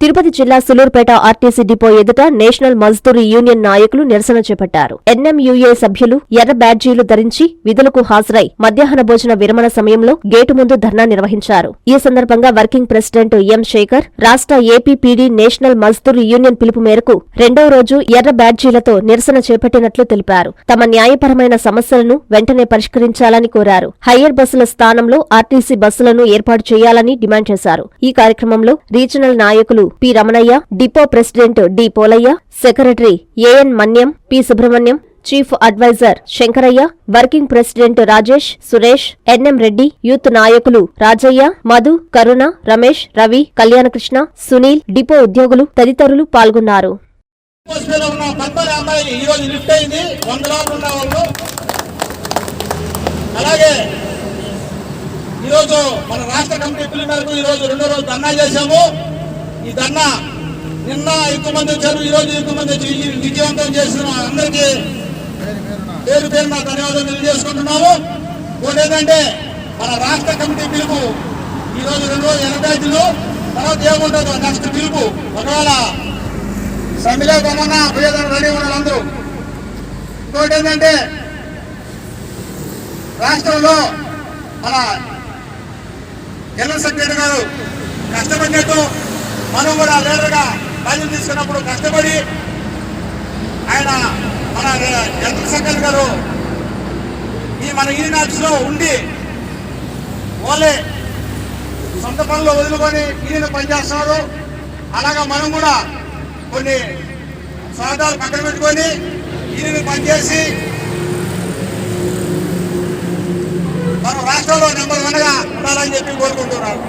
తిరుపతి జిల్లా Sullurpeta RTC depot ఎదుట national Mazdoor union నాయకులు నిరసన చేపట్టారు. ఎన్ఎంయుఏ సభ్యులు ఎర్ర బ్యాడ్జీలు ధరించి విధులకు హాజరై మధ్యాహ్న భోజన విరమణ సమయంలో గేటు ముందు ధర్నా నిర్వహించారు. ఈ సందర్భంగా వర్కింగ్ ప్రెసిడెంట్ ఎం శేఖర్ రాష్ట్ర ఏపీపీడీ నేషనల్ మజ్దూర్ యూనియన్ పిలుపు మేరకు రెండో రోజు ఎర్ర బ్యాడ్జీలతో నిరసన చేపట్టినట్లు తెలిపారు. తమ న్యాయపరమైన సమస్యలను వెంటనే పరిష్కరించాలని కోరారు. హయ్యర్ బస్సుల స్థానంలో ఆర్టీసీ బస్సులను ఏర్పాటు చేయాలని డిమాండ్ చేశారు. ఈ కార్యక్రమంలో రీజనల్ నాయకులు P Ramanaiah depot president D Polaiah secretary AN Manyam P Subrahmanyam chief advisor Shankaraiah working president Rajesh Suresh NM Reddy youth నాయకులు రాజయ్య మధు కరుణ రమేష్ రవి కళ్యాణకృష్ణ సునీల్ డిపో ఉద్యోగులు తదితరులు పాల్గొన్నారు. అలాగే ఈరోజు మన రాష్ట్ర కమిటీ పిల్లలకు ఈరోజు రెండో రోజు ధర్నా చేశాము. ఈ ధర్నా నిన్న ఎక్కువ మంది వచ్చారు ఈరోజు ఎక్కువ మంది వచ్చి విజయవంతం చేసిన అందరికీ పేరు పేరు నా ధన్యవాదాలు తెలియజేసుకుంటున్నాము. ఏంటంటే మన రాష్ట్ర కమిటీ పిలుపు. ఈరోజు రెండు రోజులు ఎనభై ఐదులు తర్వాత ఏముంటుందో నెక్స్ట్ పిలుపు. ఒకవేళ సమ్మెలో కొమన్నా పోయేదాన్ని రెడీ ఉన్నారు అందరూ. ఇంకోటి ఏంటంటే రాష్ట్రంలో మన జనరల్ సెక్రటరీ గారు కష్టపడినట్టు మనం కూడా లీడర్గా బయలు తీసుకున్నప్పుడు కష్టపడి ఆయన మన జనరల్ సెక్రటరీ గారు ఈ మన ఈనాట్స్లో ఉండి ఓలే సొంత పనులు వదులుకొని ఈయన పనిచేస్తున్నారు అలాగా మనం కూడా కొన్ని స్వార్థాలు పక్కన పెట్టుకొని ఈయన పనిచేసి మనం రాష్ట్రంలో నెంబర్ వన్గా ఉండాలని చెప్పి కోరుకుంటున్నాను.